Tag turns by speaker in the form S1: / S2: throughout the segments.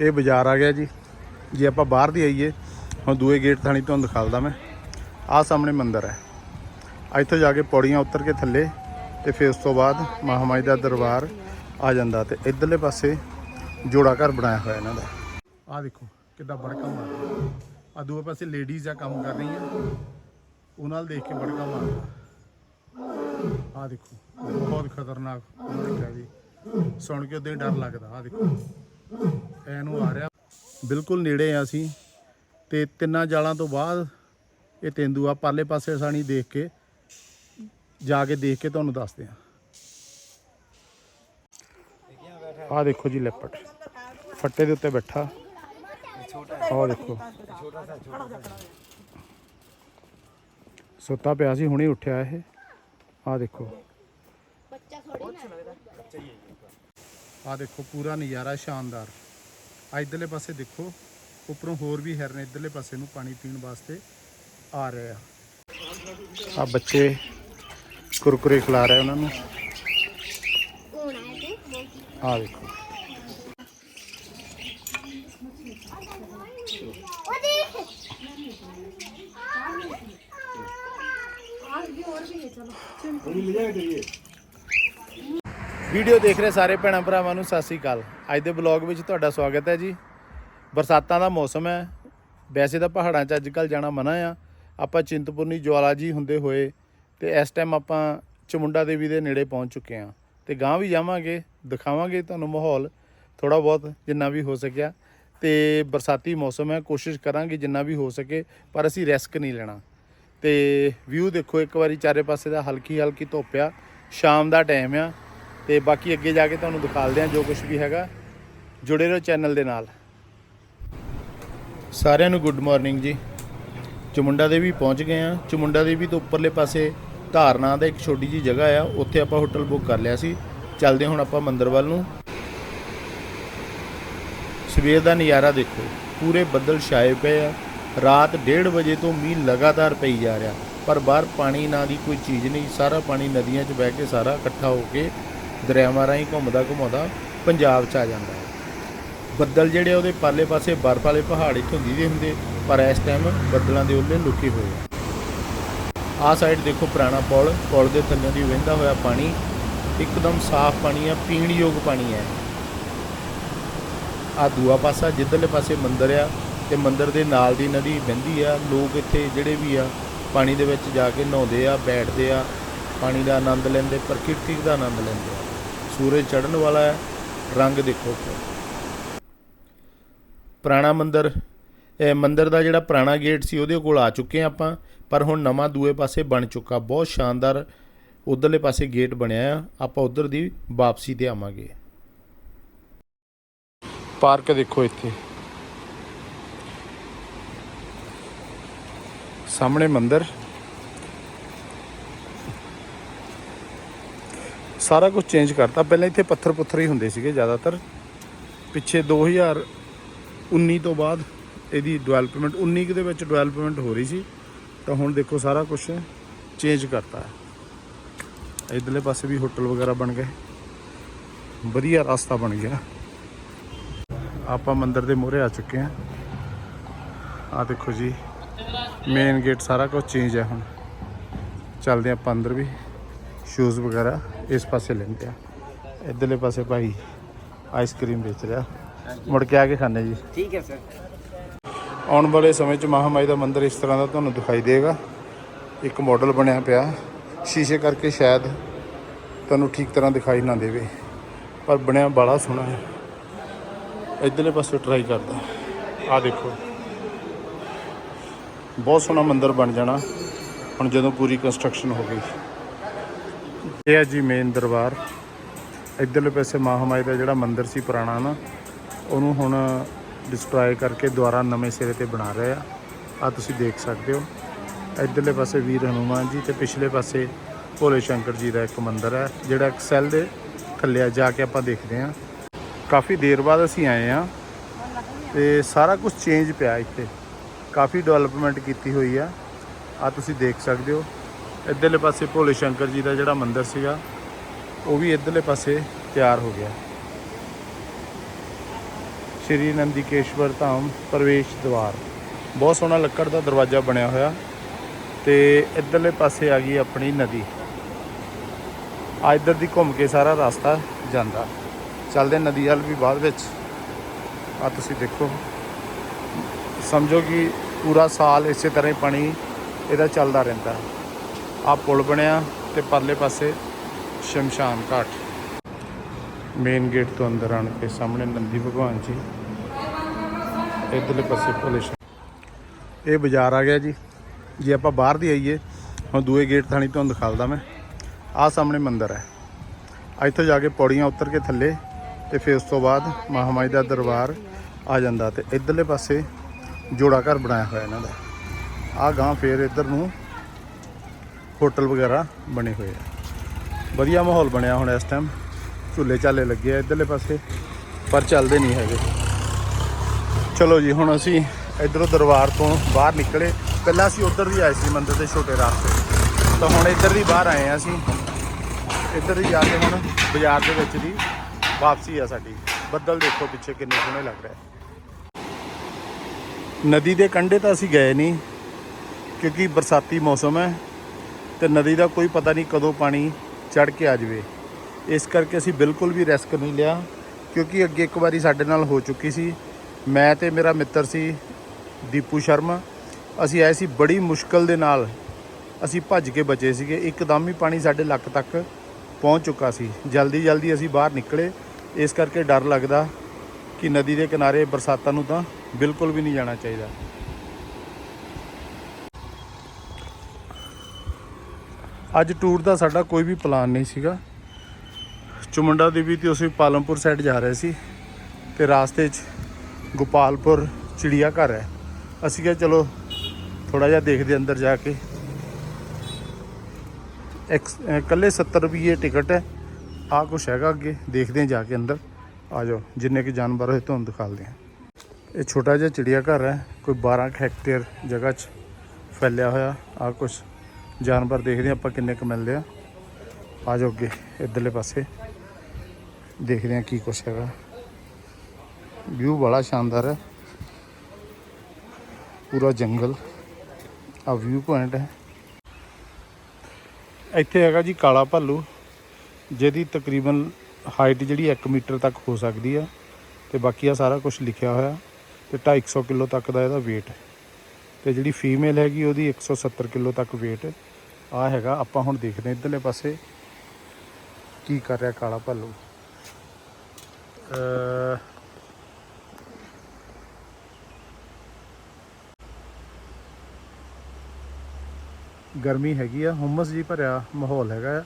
S1: ਇਹ ਬਾਜ਼ਾਰ ਆ ਗਿਆ ਜੀ। ਜੇ ਆਪਾਂ ਬਾਹਰ ਦੀ ਆਈਏ, ਹੁਣ ਦੂਏ ਗੇਟ ਥਾਣੀ ਤੁਹਾਨੂੰ ਦਿਖਾਲਦਾ ਮੈਂ। ਆਹ ਸਾਹਮਣੇ ਮੰਦਿਰ ਹੈ। ਇੱਥੋਂ ਜਾ ਕੇ ਪੌੜੀਆਂ ਉਤਰ ਕੇ ਥੱਲੇ ਤੇ ਫਿਰ ਉਸ ਤੋਂ ਬਾਅਦ ਮਹਾਮਾਈ ਦਾ ਦਰਬਾਰ ਆ ਜਾਂਦਾ ਤੇ ਇਧਰਲੇ ਪਾਸੇ ਜੋੜਾ ਘਰ ਬਣਾਇਆ ਹੋਇਆ ਇਹਨਾਂ ਦਾ। ਆਹ ਦੇਖੋ ਕਿੱਦਾਂ ਬੜਕਾ ਮਾਰਦਾ। ਆ ਦੂਏ ਪਾਸੇ ਲੇਡੀਜ਼ ਆ ਕੰਮ ਕਰ ਰਹੀਆਂ। ਉਹਨਾਂ ਨਾਲ ਦੇਖ ਕੇ ਬੜਕਾ ਮਾਰਦਾ। ਆ ਦੇਖੋ, ਬਹੁਤ ਖਤਰਨਾਕ। ਬੜਕਾ ਜੀ ਸੁਣ ਕੇ ਉਦੋਂ ਹੀ ਡਰ ਲੱਗਦਾ। ਆ ਦੇਖੋ। ਇਹਨੂੰ ਆ ਰਿਹਾ। ਬਿਲਕੁਲ ਨੇੜੇ ਆ ਅਸੀਂ। ਤੇ ਤਿੰਨਾਂ ਜਾਲਾਂ ਤੋਂ ਬਾਅਦ ਇਹ ਤੇਂਦੂਆ ਪਰਲੇ ਪਾਸੇ ਸਾਣੀ ਦੇਖ ਕੇ ਜਾ ਕੇ ਦੇਖ ਕੇ ਤੁਹਾਨੂੰ ਦੱਸਦੇ ਆ। ਆ ਦੇਖੋ ਜੀ ਲੈਪਟ। ਫੱਟੇ ਦੇ ਉੱਤੇ ਬੈਠਾ। ਆਹ ਦੇਖੋ। ਸੁੱਤਾ ਪਿਆ ਸੀ ਹੁਣੇ ਉੱਠਿਆ ਇਹ। ਆ ਦੇਖੋ। ਆ ਦੇਖੋ ਪੂਰਾ ਨਜ਼ਾਰਾ ਸ਼ਾਨਦਾਰ। ਆ ਇਧਰਲੇ ਪਾਸੇ ਦੇਖੋ ਉੱਪਰੋਂ ਹੋਰ ਵੀ ਹਿਰਨ ਇਧਰਲੇ ਪਾਸੇ ਨੂੰ ਪਾਣੀ ਪੀਣ ਵਾਸਤੇ ਆ ਰਹੇ ਆ। ਆ ਬੱਚੇ ਕੁਰਕੁਰੇ ਖਿਲਾ ਰਹੇ ਉਹਨਾਂ ਨੂੰ। ਆ ਦੇਖੋ। ਵੀਡੀਓ ਦੇਖ ਰਹੇ ਸਾਰੇ ਭੈਣਾਂ ਭਰਾਵਾਂ ਨੂੰ, ਸਤਿ ਸ੍ਰੀ ਅਕਾਲ। ਅੱਜ ਦੇ ਬਲੌਗ ਵਿੱਚ ਤੁਹਾਡਾ ਸਵਾਗਤ ਹੈ ਜੀ। ਬਰਸਾਤਾਂ ਦਾ ਮੌਸਮ ਹੈ। ਵੈਸੇ ਤਾਂ ਪਹਾੜਾਂ 'ਚ ਅੱਜ ਕੱਲ ਜਾਣਾ ਮਨਾ ਆ। ਆਪਾਂ ਚਿੰਤਪੁਰਨੀ ਜਵਾਲਾ ਜੀ ਹੁੰਦੇ ਹੋਏ ਤੇ ਇਸ ਟਾਈਮ ਆਪਾਂ ਚਮੁੰਡਾ ਦੇਵੀ ਦੇ ਨੇੜੇ ਪਹੁੰਚ ਚੁੱਕੇ ਹਾਂ। ਤੇ ਗਾਂ ਵੀ ਜਾਵਾਂਗੇ, ਦਿਖਾਵਾਂਗੇ ਤੁਹਾਨੂੰ ਮਾਹੌਲ ਥੋੜਾ ਬਹੁਤ, ਜਿੰਨਾ ਵੀ ਹੋ ਸਕਿਆ। ਤੇ ਬਰਸਾਤੀ ਮੌਸਮ ਹੈ, ਕੋਸ਼ਿਸ਼ ਕਰਾਂਗੇ ਜਿੰਨਾ ਵੀ ਹੋ ਸਕੇ, ਪਰ ਅਸੀਂ ਰਿਸਕ ਨਹੀਂ ਲੈਣਾ। ਤੇ ਵਿਊ ਦੇਖੋ, ਇੱਕ ਵਾਰੀ ਚਾਰੇ ਪਾਸੇ ਦਾ ਹਲਕੀ ਹਲਕੀ ਧੁੱਪ ਆ। ਸ਼ਾਮ ਦਾ ਟਾਈਮ ਆ। ਤੇ ਬਾਕੀ ਅੱਗੇ ਜਾ ਕੇ ਤੁਹਾਨੂੰ ਦਿਖਾਲਦੇ ਆ ਜੋ ਕੁਝ ਵੀ ਹੈਗਾ। ਜੁੜੇ ਰਹੋ ਚੈਨਲ ਦੇ ਨਾਲ। ਸਾਰਿਆਂ ਨੂੰ ਗੁੱਡ ਮਾਰਨਿੰਗ ਜੀ। ਚਮੁੰਡਾ ਦੇਵੀ ਪਹੁੰਚ ਗਏ ਆ ਚਮੁੰਡਾ ਦੇਵੀ ਤੋਂ ਉੱਪਰਲੇ ਪਾਸੇ ਧਾਰਨਾ ਦਾ ਇੱਕ ਛੋਟੀ ਜੀ ਜਗ੍ਹਾ ਆ। ਉੱਥੇ ਆਪਾਂ ਹੋਟਲ ਬੁੱਕ ਕਰ ਲਿਆ ਸੀ। ਚੱਲਦੇ ਹੁਣ ਆਪਾਂ ਮੰਦਰ ਵੱਲ ਨੂੰ। ਸਵੇਰ ਦਾ ਨਜ਼ਾਰਾ ਦੇਖੋ। ਪੂਰੇ ਬੱਦਲ ਛਾਏ ਪਏ ਆ। ਰਾਤ 1:30 ਵਜੇ ਤੋਂ ਮੀਂਹ ਲਗਾਤਾਰ ਪਈ ਜਾ ਰਿਹਾ। ਪਰ ਬਾਹਰ ਪਾਣੀ ਨਾਂ ਦੀ ਕੋਈ ਚੀਜ਼ ਨਹੀਂ। ਸਾਰਾ ਪਾਣੀ ਨਦੀਆਂ 'ਚ ਬਹਿ ਕੇ ਸਾਰਾ ਇਕੱਠਾ ਹੋ ਕੇ ਦਰਿਆਵਾਂ ਰਾਹੀਂ ਘੁੰਮਦਾ ਘੁੰਮਾਉਂਦਾ ਪੰਜਾਬ 'ਚ ਆ ਜਾਂਦਾ ਹੈ। ਬੱਦਲ ਜਿਹੜੇ ਉਹਦੇ ਪਰਲੇ ਪਾਸੇ ਬਰਫ਼ ਵਾਲੇ ਪਹਾੜ ਇੱਥੋਂ ਦੀਦੇ ਹੁੰਦੇ, ਪਰ ਇਸ ਟਾਈਮ ਬੱਦਲਾਂ ਦੇ ਉੱਲੇ ਲੁਕੇ ਹੋਏ ਆ। ਆਹ ਸਾਈਡ ਦੇਖੋ ਪੁਰਾਣਾ ਪੁਲ ਪੁਲ ਦੇ ਥੱਲੇ ਦੀ ਵਹਿੰਦਾ ਹੋਇਆ ਪਾਣੀ, ਇੱਕਦਮ ਸਾਫ਼ ਪਾਣੀ ਆ ਪੀਣ ਯੋਗ ਪਾਣੀ ਹੈ ਆ ਦੂਆ ਪਾਸਾ ਜਿੱਧਰਲੇ ਪਾਸੇ ਮੰਦਿਰ ਆ, ਤੇ ਮੰਦਿਰ ਦੇ ਨਾਲ ਦੀ ਨਦੀ ਵਹਿੰਦੀ ਆ, ਲੋਕ ਇੱਥੇ ਜਿਹੜੇ ਵੀ ਆ, ਪਾਣੀ ਦੇ ਵਿੱਚ ਜਾ ਕੇ ਨਹਾਉਂਦੇ ਆ, ਬੈਠਦੇ ਆ, ਪਾਣੀ ਦਾ ਆਨੰਦ ਲੈਂਦੇ, ਪ੍ਰਕਿਰਤੀ ਦਾ ਆਨੰਦ ਲੈਂਦੇ ਆ। ਸੂਰਜ ਚੜ੍ਹਨ ਵਾਲਾ ਹੈ, ਰੰਗ ਦੇਖੋ ਪੁਰਾਣਾ ਮੰਦਿਰ, ਇਹ ਮੰਦਿਰ ਦਾ ਜਿਹੜਾ ਪੁਰਾਣਾ ਗੇਟ ਸੀ ਉਹਦੇ ਕੋਲ ਆ ਚੁੱਕੇ ਆ ਆਪਾਂ, ਪਰ ਹੁਣ ਨਵਾਂ ਦੂਏ ਪਾਸੇ ਬਣ ਚੁੱਕਾ, ਬਹੁਤ ਸ਼ਾਨਦਾਰ ਉਧਰਲੇ ਪਾਸੇ ਗੇਟ ਬਣਿਆ ਆ, ਆਪਾਂ ਉਧਰ ਦੀ ਵਾਪਸੀ ਤੇ ਆਵਾਂਗੇ। ਪਾਰਕ ਦੇਖੋ ਇੱਥੇ। ਸਾਹਮਣੇ ਮੰਦਿਰ। ਸਾਰਾ ਕੁਝ ਚੇਂਜ ਕਰਤਾ। ਪਹਿਲਾਂ ਇੱਥੇ ਪੱਥਰ ਪੁੱਥਰ ਹੀ ਹੁੰਦੇ ਸੀਗੇ ਜ਼ਿਆਦਾਤਰ। ਪਿੱਛੇ 2019 ਤੋਂ ਬਾਅਦ ਇਹਦੀ ਡਿਵੈਲਪਮੈਂਟ 19 ਕੁ ਦੇ ਵਿੱਚ ਡਿਵੈਲਪਮੈਂਟ ਹੋ ਰਹੀ ਸੀ। ਤਾਂ ਹੁਣ ਦੇਖੋ ਸਾਰਾ ਕੁਝ ਚੇਂਜ ਕਰਤਾ ਹੈ। ਇਧਰਲੇ ਪਾਸੇ ਵੀ ਹੋਟਲ ਵਗੈਰਾ ਬਣ ਗਏ। ਵਧੀਆ ਰਸਤਾ ਬਣ ਗਿਆ। ਆਪਾਂ ਮੰਦਿਰ ਦੇ ਮੂਹਰੇ ਆ ਚੁੱਕੇ ਹਾਂ। ਆ ਦੇਖੋ ਜੀ ਮੇਨ ਗੇਟ ਸਾਰਾ ਕੁਝ ਚੇਂਜ ਹੈ ਹੁਣ। ਚੱਲਦੇ ਆਪਾਂ ਅੰਦਰ ਵੀ। ਸ਼ੂਜ਼ ਵਗੈਰਾ। ਇਸ ਪਾਸੇ ਲਿੰਕ ਆ ਇਧਰਲੇ ਪਾਸੇ ਭਾਈ ਆਈਸਕ੍ਰੀਮ ਵੇਚ ਰਿਹਾ। ਮੁੜ ਕੇ ਆ ਕੇ ਖਾਣੇ ਜੀ।
S2: ਠੀਕ ਹੈ ਸਰ।
S1: ਆਉਣ ਵਾਲੇ ਸਮੇਂ 'ਚ ਮਹਾਮਾਈ ਦਾ ਮੰਦਿਰ ਇਸ ਤਰ੍ਹਾਂ ਦਾ ਤੁਹਾਨੂੰ ਦਿਖਾਈ ਦੇਗਾ। ਇੱਕ ਮਾਡਲ ਬਣਿਆ ਪਿਆ। ਸ਼ੀਸ਼ੇ ਕਰਕੇ ਸ਼ਾਇਦ ਤੁਹਾਨੂੰ ਠੀਕ ਤਰ੍ਹਾਂ ਦਿਖਾਈ ਨਾ ਦੇਵੇ। ਪਰ ਬਣਿਆ ਬੜਾ ਸੋਹਣਾ ਹੈ। ਇਧਰਲੇ ਪਾਸੇ ਟਰਾਈ ਕਰਦਾ। ਆ ਦੇਖੋ। ਬਹੁਤ ਸੋਹਣਾ ਮੰਦਿਰ ਬਣ ਜਾਣਾ। ਹੁਣ ਜਦੋਂ ਪੂਰੀ ਕੰਸਟਰਕਸ਼ਨ ਹੋ ਗਈ। ਇਹ ਹੈ ਜੀ ਮੇਨ ਦਰਬਾਰ। ਇਧਰਲੇ ਪਾਸੇ ਮਾਹਮਾਈ ਦਾ ਜਿਹੜਾ ਮੰਦਿਰ ਸੀ ਪੁਰਾਣਾ ਨਾ, ਉਹਨੂੰ ਹੁਣ ਡਿਸਟਰੋਏ ਕਰਕੇ ਦੁਬਾਰਾ ਨਵੇਂ ਸਿਰੇ ਤੇ ਬਣਾ ਰਹੇ ਆ। ਆ ਤੁਸੀਂ ਦੇਖ ਸਕਦੇ ਹੋ। ਇਧਰਲੇ ਪਾਸੇ ਵੀਰ ਹਨੂਮਾਨ ਜੀ ਤੇ ਪਿਛਲੇ ਪਾਸੇ ਭੋਲੇ ਸ਼ੰਕਰ ਜੀ ਦਾ ਇੱਕ ਮੰਦਿਰ ਹੈ, ਜਿਹੜਾ ਇੱਕ ਸੈੱਲ ਦੇ ਥੱਲੇ ਆ, ਜਾ ਕੇ ਆਪਾਂ ਦੇਖਦੇ ਹਾਂ। ਕਾਫੀ ਦੇਰ ਬਾਅਦ ਅਸੀਂ ਆਏ ਆ ਤੇ ਸਾਰਾ ਕੁਝ ਚੇਂਜ ਪਿਆ ਇੱਥੇ। ਕਾਫੀ ਡਿਵੈਲਪਮੈਂਟ ਕੀਤੀ ਹੋਈ ਆ। ਆ ਤੁਸੀਂ ਦੇਖ ਸਕਦੇ ਹੋ। ਇੱਧਰਲੇ ਪਾਸੇ ਭੋਲੇ ਸ਼ੰਕਰ ਜੀ ਦਾ ਜਿਹੜਾ ਮੰਦਿਰ ਸੀਗਾ, ਉਹ ਵੀ ਇੱਧਰਲੇ ਪਾਸੇ ਤਿਆਰ ਹੋ ਗਿਆ। ਸ਼੍ਰੀ ਨੰਦੀਕੇਸ਼ਵਰ ਧਾਮ ਪ੍ਰਵੇਸ਼ ਦਵਾਰ। ਬਹੁਤ ਸੋਹਣਾ ਲੱਕੜ ਦਾ ਦਰਵਾਜ਼ਾ ਬਣਿਆ ਹੋਇਆ ਤੇ ਇੱਧਰਲੇ ਪਾਸੇ ਆ ਗਈ ਆਪਣੀ ਨਦੀ। ਆ ਇੱਧਰ ਦੀ ਘੁੰਮ ਕੇ ਸਾਰਾ ਰਸਤਾ ਜਾਂਦਾ। ਚੱਲਦੇ ਨਦੀ ਵੱਲ ਵੀ ਬਾਅਦ ਵਿੱਚ। ਆ ਤੁਸੀਂ ਦੇਖੋ। ਸਮਝੋ ਕਿ ਪੂਰਾ ਸਾਲ ਇਸੇ ਤਰ੍ਹਾਂ ਹੀ ਪਾਣੀ ਇਹਦਾ ਚੱਲਦਾ ਰਹਿੰਦਾ। ਆ ਪੁਲ ਬਣਿਆ ਤੇ ਪਰਲੇ ਪਾਸੇ ਸ਼ਮਸ਼ਾਨ ਘਾਟ। ਮੇਨ ਗੇਟ ਤੋਂ ਅੰਦਰ ਆਣ ਕੇ ਸਾਹਮਣੇ ਨੰਦੀ ਭਗਵਾਨ ਜੀ। ਇਧਰਲੇ ਪਾਸੇ ਭੋਲੇ ਸ਼ਾਹ ਇਹ ਬਾਜ਼ਾਰ ਆ ਗਿਆ ਜੀ। ਜੇ ਆਪਾਂ ਬਾਹਰ ਦੀ ਆਈਏ, ਹੁਣ ਦੂਏ ਗੇਟ ਥਾਣੀ ਤੁਹਾਨੂੰ ਦਿਖਾਲਦਾ ਮੈਂ। ਆਹ ਸਾਹਮਣੇ ਮੰਦਿਰ ਹੈ। ਇੱਥੋਂ ਜਾ ਕੇ ਪੌੜੀਆਂ ਉਤਰ ਕੇ ਥੱਲੇ ਤੇ ਫਿਰ ਉਸ ਤੋਂ ਬਾਅਦ ਮਹਾਮਾਈ ਦਾ ਦਰਬਾਰ ਆ ਜਾਂਦਾ ਤੇ ਇਧਰਲੇ ਪਾਸੇ ਜੋੜਾ ਘਰ ਬਣਾਇਆ ਹੋਇਆ ਇਹਨਾਂ ਦਾ। ਆਹ ਗਾਂ ਫੇਰ ਇੱਧਰ ਨੂੰ ਹੋਟਲ ਵਗੈਰਾ ਬਣੇ ਹੋਏ ਆ। ਵਧੀਆ ਮਾਹੌਲ ਬਣਿਆ ਹੁਣ ਇਸ ਟਾਈਮ ਝੂਲੇ ਚਾਲੇ ਲੱਗੇ ਆ ਇਧਰਲੇ ਪਾਸੇ, ਪਰ ਚੱਲਦੇ ਨਹੀਂ ਹੈਗੇ। ਚਲੋ ਜੀ, ਹੁਣ ਅਸੀਂ ਇਧਰੋਂ ਦਰਬਾਰ ਤੋਂ ਬਾਹਰ ਨਿਕਲੇ। ਪਹਿਲਾਂ ਅਸੀਂ ਉਧਰ ਦੀ ਆਏ ਸੀ ਮੰਦਿਰ ਦੇ ਛੋਟੇ ਰਾਸਤੇ। ਤਾਂ ਹੁਣ ਇੱਧਰ ਦੀ ਬਾਹਰ ਆਏ ਆ ਅਸੀਂ। ਇੱਧਰ ਦੀ ਜਾ ਕੇ ਹੁਣ ਬਾਜ਼ਾਰ ਦੇ ਵਿੱਚ ਦੀ ਵਾਪਸੀ ਆ ਸਾਡੀ। ਬੱਦਲ ਦੇਖੋ ਪਿੱਛੇ ਕਿੰਨੇ ਸੋਹਣੇ ਲੱਗ ਰਹੇ ਨਦੀ ਦੇ ਕੰਢੇ ਤਾਂ ਅਸੀਂ ਗਏ ਨਹੀਂ, ਕਿਉਂਕਿ ਬਰਸਾਤੀ ਮੌਸਮ ਹੈ। ਤੇ ਨਦੀ ਦਾ ਕੋਈ ਪਤਾ ਨਹੀਂ ਕਦੋਂ ਪਾਣੀ ਚੜ ਕੇ ਆ ਜਾਵੇ। ਇਸ ਕਰਕੇ ਅਸੀਂ ਬਿਲਕੁਲ ਵੀ ਰਿਸਕ ਨਹੀਂ ਲਿਆ, ਕਿਉਂਕਿ ਅੱਗੇ ਇੱਕ ਵਾਰੀ ਸਾਡੇ ਨਾਲ ਹੋ ਚੁੱਕੀ ਸੀ। ਮੈਂ ਤੇ ਮੇਰਾ ਮਿੱਤਰ ਸੀ ਦੀਪੂ ਸ਼ਰਮਾ। ਅਸੀਂ ਆਏ ਸੀ ਬੜੀ ਮੁਸ਼ਕਲ ਦੇ ਨਾਲ। ਅਸੀਂ ਭੱਜ ਕੇ ਬਚੇ ਸੀਗੇ। ਇੱਕਦਮ ਹੀ ਪਾਣੀ ਸਾਡੇ ਲੱਕ ਤੱਕ ਪਹੁੰਚ ਚੁੱਕਾ ਸੀ। ਜਲਦੀ ਜਲਦੀ ਅਸੀਂ ਬਾਹਰ ਨਿਕਲੇ। ਇਸ ਕਰਕੇ ਡਰ ਲੱਗਦਾ ਕਿ ਨਦੀ ਦੇ ਕਿਨਾਰੇ ਬਰਸਾਤਾਂ ਨੂੰ ਤਾਂ ਬਿਲਕੁਲ ਵੀ ਨਹੀਂ ਜਾਣਾ ਚਾਹੀਦਾ। ਅੱਜ ਟੂਰ ਦਾ ਸਾਡਾ ਕੋਈ ਵੀ ਪਲਾਨ ਨਹੀਂ ਸੀਗਾ। ਚੁਮੰਡਾ ਦੇਵੀ ਤੇ ਅਸੀਂ ਪਾਲਮਪੁਰ ਸਾਈਡ ਜਾ ਰਹੇ ਸੀ ਤੇ ਰਾਸਤੇ 'ਚ ਗੋਪਾਲਪੁਰ ਚਿੜੀਆ ਘਰ ਹੈ। ਅਸੀਂ ਕਿਹਾ ਚਲੋ ਥੋੜਾ ਜਿਹਾ ਦੇਖਦੇ ਅੰਦਰ ਜਾ ਕੇ। ਇੱਕ ਇਕੱਲੇ 70 ਰੁਪਏ ਟਿਕਟ ਹੈ। ਆ ਕੁਛ ਹੈਗਾ ਅੱਗੇ, ਦੇਖਦੇ ਹਾਂ ਜਾ ਕੇ ਅੰਦਰ। ਆ ਜਾਓ, ਜਿੰਨੇ ਕਿ ਜਾਨਵਰ ਹੋਏ ਤੁਹਾਨੂੰ ਦਿਖਾਉਂਦੇ ਹਾਂ। ਇਹ ਛੋਟਾ ਜਿਹਾ ਚਿੜੀਆ ਘਰ ਹੈ, ਕੋਈ 12 ਕੁ ਹੈਕਟੇਅਰ ਜਗ੍ਹਾ 'ਚ ਫੈਲਿਆ ਹੋਇਆ ਆ ਕੁਛ ਜਾਨਵਰ ਦੇਖਦੇ ਹਾਂ ਆਪਾਂ ਕਿੰਨੇ ਕੁ ਮਿਲਦੇ ਆ। ਆ ਜਾਓ ਅੱਗੇ, ਇਧਰਲੇ ਪਾਸੇ। ਦੇਖਦੇ ਹਾਂ ਕੀ ਕੁਛ ਹੈਗਾ। ਵਿਊ ਬੜਾ ਸ਼ਾਨਦਾਰ ਹੈ। ਪੂਰਾ ਜੰਗਲ। ਆ ਵਿਊ ਪੁਆਇੰਟ ਹੈ। ਇੱਥੇ ਹੈਗਾ ਜੀ ਕਾਲਾ ਭਾਲੂ, ਜਿਹਦੀ ਤਕਰੀਬਨ ਹਾਈਟ ਜਿਹੜੀ 1 ਮੀਟਰ ਤੱਕ ਹੋ ਸਕਦੀ ਆ ਤੇ ਬਾਕੀ ਆ ਸਾਰਾ ਕੁਝ ਲਿਖਿਆ ਹੋਇਆ। ਤੇ 250 ਕਿਲੋ ਤੱਕ ਦਾ ਇਹਦਾ weight ਤੇ ਜਿਹੜੀ ਫੀਮੇਲ ਹੈਗੀ ਉਹਦੀ 170 ਕਿਲੋ ਤੱਕ weight ਆ ਹੈਗਾ, ਆਪਾਂ ਹੁਣ ਦੇਖਦੇ ਹਾਂ ਇਧਰਲੇ ਪਾਸੇ ਕੀ ਕਰ ਰਿਹਾ ਕਾਲਾ ਭਾਲੂ। ਗਰਮੀ ਹੈਗੀ ਆ, ਹੁਮਸ ਜੀ ਭਰਿਆ ਮਾਹੌਲ ਹੈਗਾ ਆ।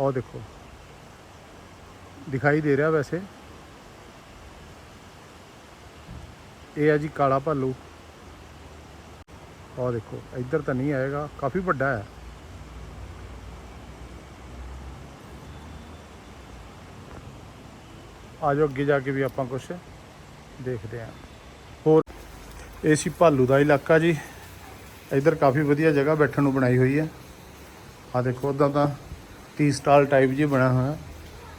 S1: ਉਹ ਦੇਖੋ, ਦਿਖਾਈ ਦੇ ਰਿਹਾ ਵੈਸੇ। ਇਹ ਆ ਜੀ ਕਾਲਾ ਭਾਲੂ। ਉਹ ਦੇਖੋ, ਇੱਧਰ ਤਾਂ ਨਹੀਂ ਆਏਗਾ, ਕਾਫੀ ਵੱਡਾ ਹੈ। ਆ ਜਾਓ ਅੱਗੇ ਜਾ ਕੇ ਵੀ ਆਪਾਂ ਕੁਝ ਦੇਖਦੇ ਹਾਂ। ਹੋਰ, ਇਹ ਸੀ ਭਾਲੂ ਦਾ ਇਲਾਕਾ ਜੀ। ਇੱਧਰ ਕਾਫੀ ਵਧੀਆ ਜਗ੍ਹਾ ਬੈਠਣ ਨੂੰ ਬਣਾਈ ਹੋਈ ਹੈ। ਆ ਦੇਖੋ, ਉਦਾਂ ਤਾਂ ਟੀ ਸਟਾਲ ਟਾਈਪ ਜੀ ਬਣਿਆ ਹੋਇਆ।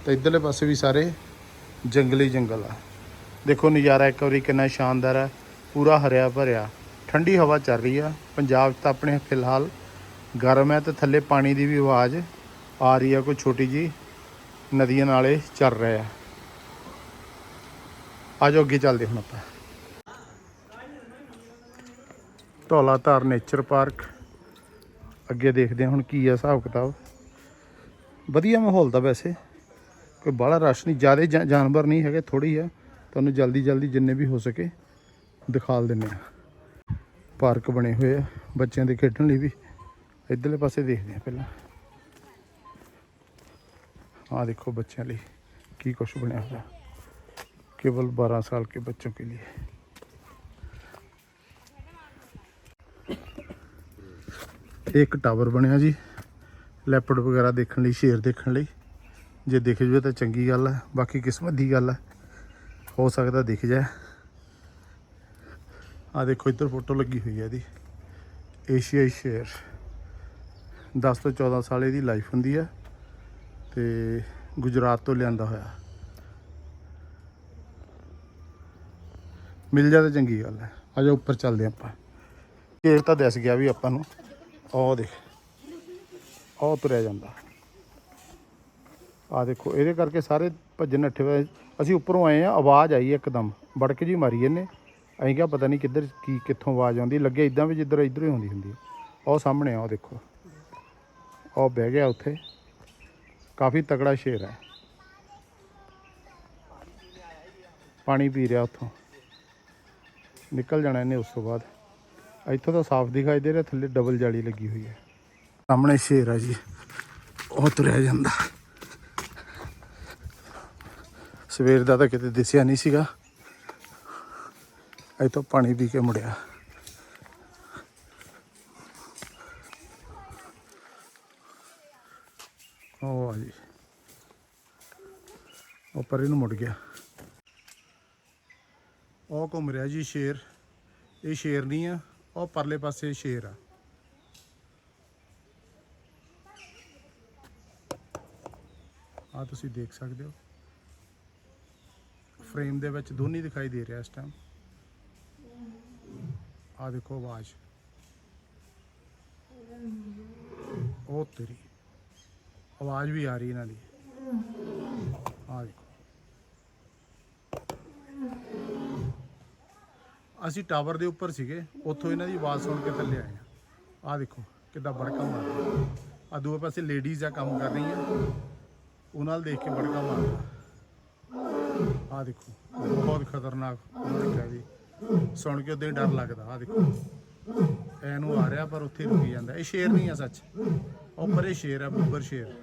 S1: ਤੇ ਇੱਧਰਲੇ ਪਾਸੇ ਵੀ ਸਾਰੇ ਜੰਗਲੀ ਜੰਗਲ ਆ। ਦੇਖੋ, ਨਜ਼ਾਰਾ ਇੱਕ ਵਾਰੀ ਕਿੰਨਾ ਸ਼ਾਨਦਾਰ ਹੈ। ਪੂਰਾ ਹਰਿਆ ਭਰਿਆ। ਠੰਡੀ ਹਵਾ ਚੱਲ ਰਹੀ ਆ। ਪੰਜਾਬ 'ਚ ਤਾਂ ਆਪਣੇ ਫਿਲਹਾਲ ਗਰਮ ਹੈ ਤੇ ਥੱਲੇ ਪਾਣੀ ਦੀ ਵੀ ਆਵਾਜ਼ ਆ ਰਹੀ ਆ ਕੋਈ ਛੋਟੀ ਜੀ ਨਦੀਆਂ ਨਾਲੇ ਚੱਲ ਰਹੇ ਆ ਆਜੋ ਅੱਗੇ ਚੱਲਦੇ ਹੁਣ ਆਪਾਂ। ਧੌਲਾਧਾਰ ਨੇਚਰ ਪਾਰਕ ਅੱਗੇ ਦੇਖਦੇ ਹਾਂ ਹੁਣ ਕੀ ਆ ਹਿਸਾਬ ਕਿਤਾਬ। ਵਧੀਆ ਮਾਹੌਲ ਦਾ ਵੈਸੇ। ਕੋਈ ਬਾਹਲਾ ਰਸ਼ ਨਹੀਂ, ਜ਼ਿਆਦਾ ਜਾਨਵਰ ਨਹੀਂ ਹੈਗੇ ਥੋੜੀ ਆ। ਤੁਹਾਨੂੰ ਜਲਦੀ ਜਲਦੀ ਜਿੰਨੇ ਵੀ ਹੋ ਸਕੇ ਦਿਖਾਲ ਦਿੰਨੇ ਆ ਪਾਰਕ ਬਣੇ ਹੋਏ ਆ, ਬੱਚਿਆਂ ਦੇ ਖੇਡਣ ਲਈ ਵੀ। ਇਧਰਲੇ ਪਾਸੇ ਦੇਖਦੇ ਆ ਪਹਿਲਾਂ। ਆ ਦੇਖੋ ਬੱਚਿਆਂ ਲਈ ਕੀ ਕੁਝ ਬਣਿਆ ਹੋਇਆ। केवल 12 साल के बच्चों के लिए ਇਹ ਇੱਕ ਟਾਵਰ ਬਣਿਆ ਜੀ ਲੈਪਰਡ ਵਗੈਰਾ ਦੇਖਣ ਲਈ ਸ਼ੇਰ ਦੇਖਣ ਲਈ ਜੇ ਦਿਖ ਜਵੇ ਤਾਂ ਚੰਗੀ ਗੱਲ ਹੈ ਬਾਕੀ ਕਿਸਮਤ ਦੀ ਗੱਲ ਹੈ ਹੋ ਸਕਦਾ ਦਿਖ ਜਾਏ ਆ ਦੇਖੋ ਇੱਧਰ ਫੋਟੋ ਲੱਗੀ ਹੋਈ ਹੈ ਇਹਦੀ ਏਸ਼ੀਆਈ ਸ਼ੇਰ 10 ਤੋਂ 14 ਸਾਲ ਇਹਦੀ ਲਾਈਫ ਹੁੰਦੀ ਹੈ ਤੇ ਗੁਜਰਾਤ ਤੋਂ ਲਿਆਂਦਾ ਹੋਇਆ ਮਿਲ ਜਾ ਤਾਂ ਚੰਗੀ ਗੱਲ ਹੈ। ਆ ਜਾ ਉੱਪਰ ਚੱਲਦੇ ਆਪਾਂ। ਗੇਟ ਤਾਂ ਦਿਸ ਗਿਆ ਵੀ ਆਪਾਂ ਨੂੰ। ਉਹ ਦੇਖ। ਉਹ ਤੁਰਿਆ ਜਾਂਦਾ। ਆ ਦੇਖੋ, ਇਹਦੇ ਕਰਕੇ ਸਾਰੇ ਭੱਜਣ ਨੱਠੇ ਹੋਏ। ਅਸੀਂ ਉੱਪਰੋਂ ਆਏ ਆ ਆਵਾਜ਼ ਆਈ ਇੱਕਦਮ। ਬੜਕ ਜੀ ਮਾਰੀ ਇਹਨੇ। ਅਸੀਂ ਕਿਹਾ, ਪਤਾ ਨਹੀਂ ਕਿੱਧਰ, ਕੀ, ਕਿੱਥੋਂ ਆਵਾਜ਼ ਆਉਂਦੀ। ਲੱਗੇ ਇਦਾਂ ਵੀ ਜਿੱਧਰ ਇੱਧਰ ਹੀ ਆਉਂਦੀ ਹੁੰਦੀ ਉਹ ਸਾਹਮਣੇ ਆ ਉਹ ਦੇਖੋ। ਉਹ ਬਹਿ ਗਿਆ ਉੱਥੇ। ਕਾਫੀ ਤਕੜਾ ਸ਼ੇਰ ਹੈ। ਪਾਣੀ ਪੀ ਰਿਹਾ ਉੱਥੋਂ। ਨਿਕਲ ਜਾਣਾ ਇਹਨੇ ਉਸ ਤੋਂ ਬਾਅਦ। ਇੱਥੋਂ ਤਾਂ ਸਾਫ਼ ਦਿਖਾਈ ਦੇ ਰਿਹਾ, ਥੱਲੇ ਡਬਲ ਜਾਲੀ ਲੱਗੀ ਹੋਈ ਹੈ। ਸਾਹਮਣੇ ਸ਼ੇਰ ਆ ਜੀ। ਉਹ ਤੁਰਿਆ ਜਾਂਦਾ। ਸਵੇਰ ਦਾ ਤਾਂ ਕਿਤੇ ਦਿਸਿਆ ਨਹੀਂ ਸੀਗਾ। ਇੱਥੋਂ ਪਾਣੀ ਪੀ ਕੇ ਮੁੜਿਆ। ਉਹ ਆ ਜੀ। ਉਹ ਪਰੇ ਨੂੰ ਮੁੜ ਗਿਆ। ਉਹ ਘੁੰਮ ਰਿਹਾ ਜੀ ਸ਼ੇਰ। ਇਹ ਸ਼ੇਰ ਨਹੀਂ ਆ, ਉਹ ਪਰਲੇ ਪਾਸੇ ਸ਼ੇਰ ਆ। ਆ ਤੁਸੀਂ ਦੇਖ ਸਕਦੇ ਹੋ। ਫਰੇਮ ਦੇ ਵਿੱਚ ਦੋਨੇ ਦਿਖਾਈ ਦੇ ਰਿਹਾ ਇਸ ਟਾਈਮ ਆ ਦੇਖੋ ਆਵਾਜ਼। ਉਹ ਤੇਰੀ। ਆਵਾਜ਼ ਵੀ ਆ ਰਹੀ ਇਹਨਾਂ ਦੀ। ਆ ਦੇਖੋ। ਅਸੀਂ ਟਾਵਰ ਦੇ ਉੱਪਰ ਸੀਗੇ, ਉੱਥੋਂ ਇਹਨਾਂ ਦੀ ਆਵਾਜ਼ ਸੁਣ ਕੇ ਥੱਲੇ ਆਏ ਆ ਆ ਦੇਖੋ ਕਿੱਦਾਂ ਬੜਕਾ ਮਾਰਦਾ ਆ ਦੂਏ ਪਾਸੇ ਲੇਡੀਜ਼ ਆ ਕੰਮ ਕਰ ਰਹੀਆਂ। ਉਹਨਾਂ ਨਾਲ ਦੇਖ ਕੇ ਬੜਕਾ ਮਾਰਦਾ ਆ ਦੇਖੋ, ਬਹੁਤ ਖਤਰਨਾਕ ਉਹਨਾਂ ਜੀ। ਸੁਣ ਕੇ ਉਦੋਂ ਹੀ ਡਰ ਲੱਗਦਾ ਆ ਦੇਖੋ। ਐਨੂੰ ਆ ਰਿਹਾ, ਪਰ ਉੱਥੇ ਰੁਕੀ ਜਾਂਦਾ। ਇਹ ਸ਼ੇਰ ਨਹੀਂ ਆ ਸੱਚ। ਉੱਪਰ ਇਹ ਸ਼ੇਰ ਆ, ਬੱਬਰ ਸ਼ੇਰ।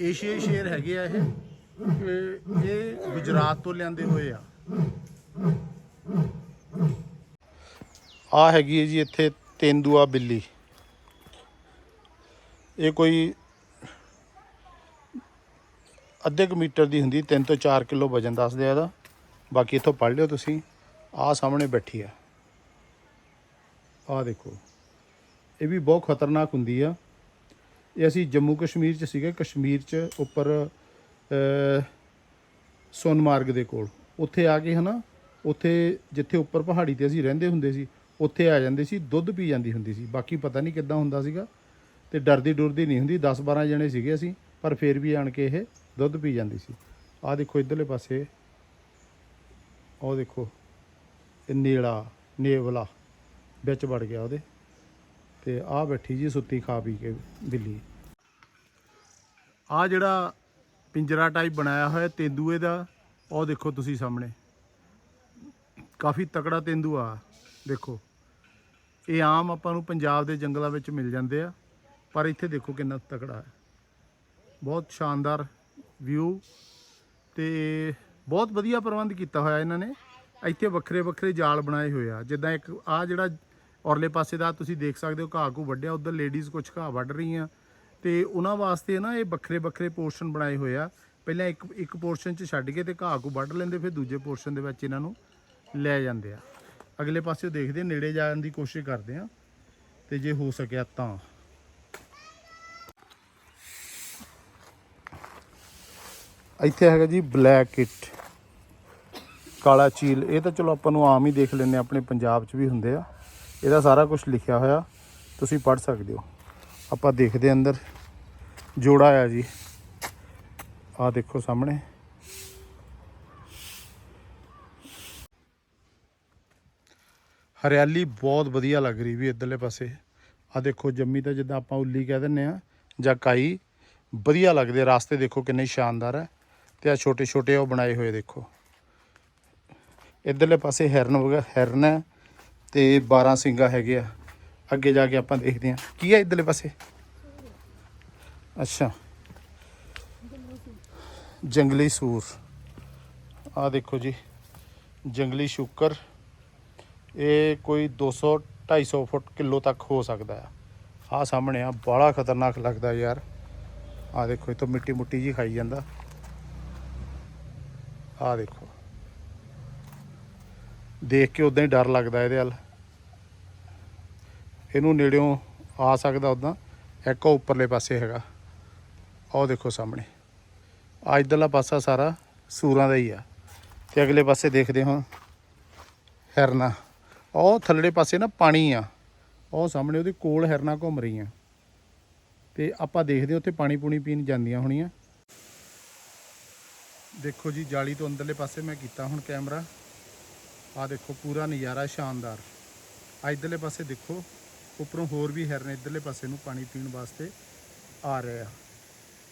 S1: ਏਸ਼ੀਆਈ ਸ਼ੇਰ ਹੈਗੇ ਆ ਇਹ ਇਹ ਗੁਜਰਾਤ ਤੋਂ ਲਿਆਂਦੇ ਹੋਏ ਆ। ਆ ਹੈਗੀ ਹੈ ਜੀ ਇੱਥੇ ਤੇਂਦੂਆ ਬਿੱਲੀ। ਇਹ ਕੋਈ ਅੱਧੇ ਕੁ ਮੀਟਰ ਦੀ ਹੁੰਦੀ 3 ਤੋਂ 4 ਕਿਲੋ ਵਜਨ ਦੱਸਦੇ ਆ ਇਹਦਾ। ਬਾਕੀ ਇੱਥੋਂ ਪੜ੍ਹ ਲਿਓ ਤੁਸੀਂ। ਆ ਸਾਹਮਣੇ ਬੈਠੀ ਆ। ਆ ਦੇਖੋ। ਇਹ ਵੀ ਬਹੁਤ ਖਤਰਨਾਕ ਹੁੰਦੀ ਆ। ਇਹ ਅਸੀਂ ਜੰਮੂ ਕਸ਼ਮੀਰ ਚ ਸੀਗੇ। ਕਸ਼ਮੀਰ ਚ ਉੱਪਰ ਸੋਨਮਾਰਗ ਦੇ ਕੋਲ। ਉੱਥੇ ਆ ਕੇ ਹਨਾ ਉੱਥੇ ਜਿੱਥੇ ਉੱਪਰ ਪਹਾੜੀ ਤੇ ਅਸੀਂ ਰਹਿੰਦੇ ਹੁੰਦੇ ਸੀ, ਉੱਥੇ ਆ ਜਾਂਦੇ ਸੀ, ਦੁੱਧ ਪੀ ਜਾਂਦੀ ਹੁੰਦੀ ਸੀ। ਬਾਕੀ ਪਤਾ ਨਹੀਂ ਕਿੱਦਾਂ ਹੁੰਦਾ ਸੀਗਾ ਤੇ ਡਰਦੀ ਡੁਰਦੀ ਨਹੀਂ ਹੁੰਦੀ 10 12 ਜਣੇ ਸੀਗੇ ਅਸੀਂ, ਪਰ ਫਿਰ ਵੀ ਆਣ ਕੇ ਇਹ ਦੁੱਧ ਪੀ ਜਾਂਦੀ ਸੀ। ਆਹ ਦੇਖੋ ਇਧਰਲੇ ਪਾਸੇ ਉਹ ਦੇਖੋ, ਇਹ ਨੇਲਾ ਨੇਵਲਾ ਵਿੱਚ ਵੜ ਗਿਆ ਉਹਦੇ ਤੇ ਆਹ ਬੈਠੀ ਜੀ ਸੁੱਤੀ ਖਾ ਪੀ ਕੇ ਬਿੱਲੀ ਆ ਜਿਹੜਾ ਪਿੰਜਰਾ ਟਾਈਪ ਬਣਾਇਆ ਹੋਇਆ ਤੇਂਦੂਏ ਦਾ ਉਹ ਦੇਖੋ ਤੁਸੀਂ ਸਾਹਮਣੇ। ਕਾਫੀ ਤਕੜਾ ਤੇਂਦੂਆ ਦੇਖੋ, ਇਹ ਆਮ ਆਪਾਂ ਨੂੰ ਪੰਜਾਬ ਦੇ ਜੰਗਲਾਂ ਵਿੱਚ ਮਿਲ ਜਾਂਦੇ ਆ, ਪਰ ਇੱਥੇ ਦੇਖੋ ਕਿੰਨਾ ਤਕੜਾ ਹੈ। ਬਹੁਤ ਸ਼ਾਨਦਾਰ ਵਿਊ ਤੇ ਬਹੁਤ ਵਧੀਆ ਪ੍ਰਬੰਧ ਕੀਤਾ ਹੋਇਆ ਇਹਨਾਂ ਨੇ। ਇੱਥੇ ਵੱਖਰੇ ਵੱਖਰੇ ਜਾਲ ਬਣਾਏ ਹੋਏ ਆ। ਜਿੱਦਾਂ ਇੱਕ ਆ ਜਿਹੜਾ ਔਰਲੇ ਪਾਸੇ ਦਾ ਤੁਸੀਂ ਦੇਖ ਸਕਦੇ ਹੋ, ਘਾਹ ਕੋ ਵੱਢਿਆ, ਉਧਰ ਲੇਡੀਜ਼ ਕੁਝ ਘਾਹ ਵੱਢ ਰਹੀਆਂ। ਤੇ ਉਹਨਾਂ ਵਾਸਤੇ ਨਾ ਇਹ ਵੱਖਰੇ ਵੱਖਰੇ ਪੋਰਸ਼ਨ ਬਣਾਏ ਹੋਏ ਆ। ਪਹਿਲਾਂ ਇੱਕ ਇੱਕ ਪੋਰਸ਼ਨ 'ਚ ਛੱਡ ਕੇ ਤੇ ਘਾਹ ਕੋ ਵੱਢ ਲੈਂਦੇ, ਫਿਰ ਦੂਜੇ ਪੋਰਸ਼ਨ ਦੇ ਵਿੱਚ ਇਹਨਾਂ ਨੂੰ ਲੈ ਜਾਂਦੇ ਆ। ਅਗਲੇ ਪਾਸੇ ਦੇਖਦੇ ਨੇੜੇ ਜਾਣ ਦੀ ਕੋਸ਼ਿਸ਼ ਕਰਦੇ ਆ ਤੇ ਜੇ ਹੋ ਸਕਿਆ ਤਾਂ। ਇੱਥੇ ਹੈਗਾ ਜੀ ਬਲੈਕ ਕਿਟ ਕਾਲਾ ਚੀਲ। ਇਹ ਤਾਂ ਚਲੋ ਆਪਾਂ ਨੂੰ ਆਮ ਹੀ ਦੇਖ ਲੈਂਦੇ ਹਾਂ, ਆਪਣੇ ਪੰਜਾਬ 'ਚ ਵੀ ਹੁੰਦੇ ਆ। ਇਹਦਾ ਸਾਰਾ ਕੁਝ ਲਿਖਿਆ ਹੋਇਆ ਤੁਸੀਂ ਪੜ੍ਹ ਸਕਦੇ ਹੋ। ਆਪਾਂ ਦੇਖਦੇ ਹਾਂ ਅੰਦਰ ਜੋੜਾ ਆ ਜੀ। ਆਹ ਦੇਖੋ ਸਾਹਮਣੇ। ਹਰਿਆਲੀ ਬਹੁਤ ਵਧੀਆ ਲੱਗ ਰਹੀ ਵੀ ਇਧਰਲੇ ਪਾਸੇ। ਆ ਦੇਖੋ ਜੰਮੀ ਤਾਂ ਜਿੱਦਾਂ ਆਪਾਂ ਉੱਲੀ ਕਹਿ ਦਿੰਨੇ ਆ ਜਾਂ ਕਾਈ, ਵਧੀਆ ਲੱਗਦੇ ਰਾਸਤੇ ਦੇਖੋ ਕਿੰਨੇ ਸ਼ਾਨਦਾਰ ਹੈ ਤੇ ਆ ਛੋਟੇ ਛੋਟੇ ਉਹ ਬਣਾਏ ਹੋਏ ਦੇਖੋ। ਇਧਰਲੇ ਪਾਸੇ ਹਿਰਨ ਵਗਾ, ਹਿਰਨ ਹੈ ਤੇ 12 ਸਿੰਘਾ ਹੈਗੇ ਆ। ਅੱਗੇ ਜਾ ਕੇ ਆਪਾਂ ਦੇਖਦੇ ਹਾਂ। ਕੀ ਹੈ ਇਧਰਲੇ ਪਾਸੇ? ਅੱਛਾ। ਜੰਗਲੀ ਸੂਰ। ਆ ਦੇਖੋ ਜੀ। ਜੰਗਲੀ ਸ਼ੁਕਰ। ਇਹ ਕੋਈ 200 250 ਫੁੱਟ ਕਿਲੋ ਤੱਕ ਹੋ ਸਕਦਾ ਆ। ਆ ਸਾਹਮਣੇ ਆ ਬੜਾ ਖਤਰਨਾਕ ਲੱਗਦਾ ਯਾਰ। ਆ ਦੇਖੋ, ਇਹ ਤੋਂ ਮਿੱਟੀ ਮੁੱਟੀ ਜੀ ਖਾਈ ਜਾਂਦਾ। ਆ ਦੇਖੋ। ਦੇਖ ਕੇ ਉਦਾਂ ਹੀ ਡਰ ਲੱਗਦਾ ਇਹਦੇ ਵੱਲ। ਇਹਨੂੰ ਨੇੜਿਓਂ ਆ ਸਕਦਾ ਉਦਾਂ ਇੱਕ ਉੱਪਰਲੇ ਪਾਸੇ ਹੈਗਾ। ਉਹ ਦੇਖੋ ਸਾਹਮਣੇ। ਆ ਇਧਰਲਾ ਪਾਸਾ ਸਾਰਾ ਸੂਰਾਂ ਦਾ ਹੀ ਆ। ਤੇ ਅਗਲੇ ਪਾਸੇ ਦੇਖਦੇ ਹਾਂ। ਹੈਰਨਾ। ਉਹ ਥੱਲੜੇ ਪਾਸੇ ਨਾ ਪਾਣੀ ਆ। ਉਹ ਸਾਹਮਣੇ ਉਹਦੇ ਕੋਲ ਹਿਰਨਾ ਘੁੰਮ ਰਹੀਆਂ ਤੇ ਆਪਾਂ ਦੇਖਦੇ ਉੱਥੇ ਪਾਣੀ ਪੂਣੀ ਪੀਣ ਜਾਂਦੀਆਂ ਹੋਣੀਆਂ। ਦੇਖੋ ਜੀ, ਜਾਲੀ ਤੋਂ ਅੰਦਰਲੇ ਪਾਸੇ ਮੈਂ ਕੀਤਾ ਹੁਣ ਕੈਮਰਾ। ਆ ਦੇਖੋ, ਪੂਰਾ ਨਜ਼ਾਰਾ ਸ਼ਾਨਦਾਰ। ਆ ਇਧਰਲੇ ਪਾਸੇ ਦੇਖੋ, ਉੱਪਰੋਂ ਹੋਰ ਵੀ ਹਿਰਨ ਇਧਰਲੇ ਪਾਸੇ ਨੂੰ ਪਾਣੀ ਪੀਣ ਵਾਸਤੇ ਆ ਰਹੇ ਆ।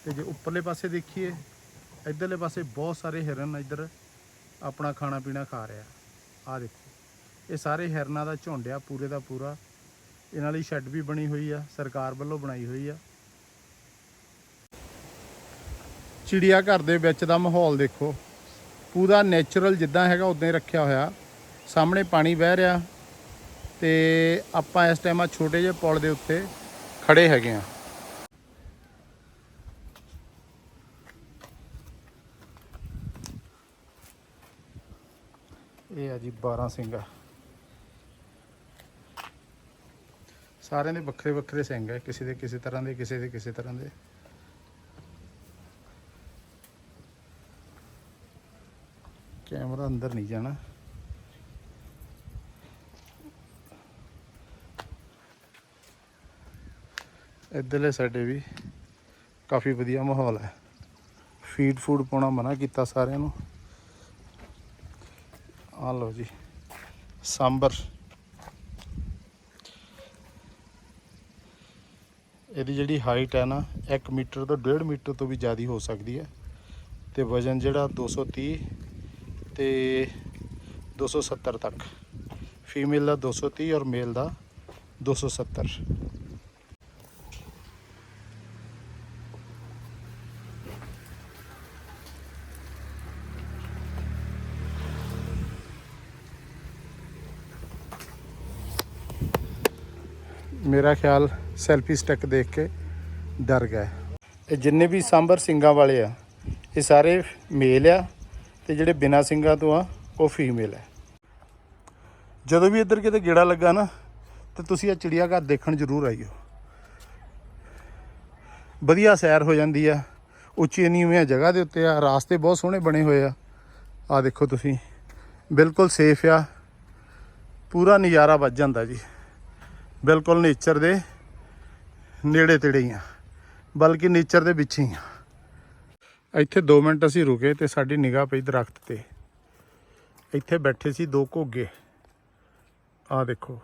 S1: ਤੇ ਜੇ ਉੱਪਰਲੇ ਪਾਸੇ ਦੇਖੀਏ, ਇਧਰਲੇ ਪਾਸੇ ਬਹੁਤ ਸਾਰੇ ਹਿਰਨ ਇੱਧਰ ਆਪਣਾ ਖਾਣਾ ਪੀਣਾ ਖਾ ਰਿਹਾ ਆ। ਦੇਖੋ। ਇਹ ਸਾਰੇ ਹਿਰਨਾਂ ਦਾ ਝੁੰਡ ਆ ਪੂਰੇ ਦਾ ਪੂਰਾ। ਇਹਨਾਂ ਲਈ ਸ਼ੈੱਡ ਵੀ ਬਣੀ ਹੋਈ ਆ, ਸਰਕਾਰ ਵੱਲੋਂ ਬਣਾਈ ਹੋਈ ਆ। ਚਿੜੀਆ ਘਰ ਦੇ ਵਿੱਚ ਦਾ ਮਾਹੌਲ ਦੇਖੋ। ਪੂਰਾ ਨੇਚਰਲ ਜਿੱਦਾਂ ਹੈਗਾ, ਉਦਾਂ ਹੀ ਰੱਖਿਆ ਹੋਇਆ। ਸਾਹਮਣੇ ਪਾਣੀ ਵਹਿ ਰਿਹਾ ਤੇ ਆਪਾਂ ਇਸ ਟਾਈਮ ਆ ਛੋਟੇ ਜਿਹੇ ਪੁਲ ਦੇ ਉੱਤੇ ਖੜੇ ਹੈਗੇ ਆ। ਇਹ ਆ ਜੀ 12 ਸਿੰਘਾ ਸਾਰਿਆਂ ਦੇ ਵੱਖਰੇ ਵੱਖਰੇ ਸਿੰਘ ਹੈ, ਕਿਸੇ ਦੇ ਕਿਸੇ ਤਰ੍ਹਾਂ ਦੇ, ਕਿਸੇ ਦੇ ਕਿਸੇ ਤਰ੍ਹਾਂ ਦੇ। ਕੈਮਰਾ ਅੰਦਰ ਨਹੀਂ ਜਾਣਾ। ਇੱਧਰਲੇ ਸਾਡੇ ਵੀ ਕਾਫੀ ਵਧੀਆ ਮਾਹੌਲ ਹੈ। ਫੀਡ ਫੂਡ ਪਾਉਣਾ ਮਨਾ ਕੀਤਾ ਸਾਰਿਆਂ ਨੂੰ। ਆ ਲਓ ਜੀ, ਸਾਂਬਰ। ਇਹਦੀ ਜਿਹੜੀ ਹਾਈਟ ਹੈ ਨਾ 1 ਮੀਟਰ ਤੋਂ 1.5 ਮੀਟਰ ਤੋਂ ਵੀ ਜ਼ਿਆਦਾ ਹੋ ਸਕਦੀ ਹੈ। ਤੇ ਵਜ਼ਨ ਜਿਹੜਾ 230 ਤੇ 270 ਤੱਕ। ਫੀਮੇਲ ਦਾ 230 ਔਰ ਮੇਲ ਦਾ 270 ਮੇਰਾ ਖਿਆਲ ਸੈਲਫੀ ਸਟਿਕ ਦੇਖ ਕੇ ਡਰ ਗਏ ਇਹ ਜਿੰਨੇ ਵੀ ਸਾਂਬਰ ਸਿੰਘਾਂ ਵਾਲੇ ਆ, ਇਹ ਸਾਰੇ ਮੇਲ ਆ ਤੇ ਜਿਹੜੇ ਬਿਨਾ ਸਿੰਘਾਂ ਤੋਂ ਆ, ਉਹ ਫੀਮੇਲ ਹੈ ਜਦੋਂ ਵੀ ਇੱਧਰ ਕਿਤੇ ਗੇੜਾ ਲੱਗਾ ਨਾ, ਤੇ ਤੁਸੀਂ ਇਹ ਚਿੜੀਆ ਘਰ ਦੇਖਣ ਜ਼ਰੂਰ ਆਇਓ ਵਧੀਆ ਸੈਰ ਹੋ ਜਾਂਦੀ ਆ, ਉੱਚੀ ਨੀਵੀਆਂ ਜਗ੍ਹਾ ਦੇ ਉੱਤੇ ਆ, ਰਾਸਤੇ ਬਹੁਤ ਸੋਹਣੇ ਬਣੇ ਹੋਏ ਆ। ਆ ਦੇਖੋ ਤੁਸੀਂ, ਬਿਲਕੁਲ ਸੇਫ ਆ। ਪੂਰਾ ਨਜ਼ਾਰਾ ਵੱਜ ਜਾਂਦਾ ਜੀ। ਬਿਲਕੁਲ ਨੇਚਰ ਦੇ ਨੇੜੇ ਤੇੜੇ ਹੀ ਆ, ਬਲਕਿ ਨੇਚਰ ਦੇ ਵਿੱਚ ਹੀ ਆ। ਇੱਥੇ 2 ਮਿੰਟ ਅਸੀਂ ਰੁਕੇ ਤੇ ਸਾਡੀ ਨਿਗਾਹ ਪਈ ਦਰਖਤ ਤੇ। ਇੱਥੇ ਬੈਠੇ ਸੀ ਦੋ ਘੋਗੇ। ਆ ਦੇਖੋ।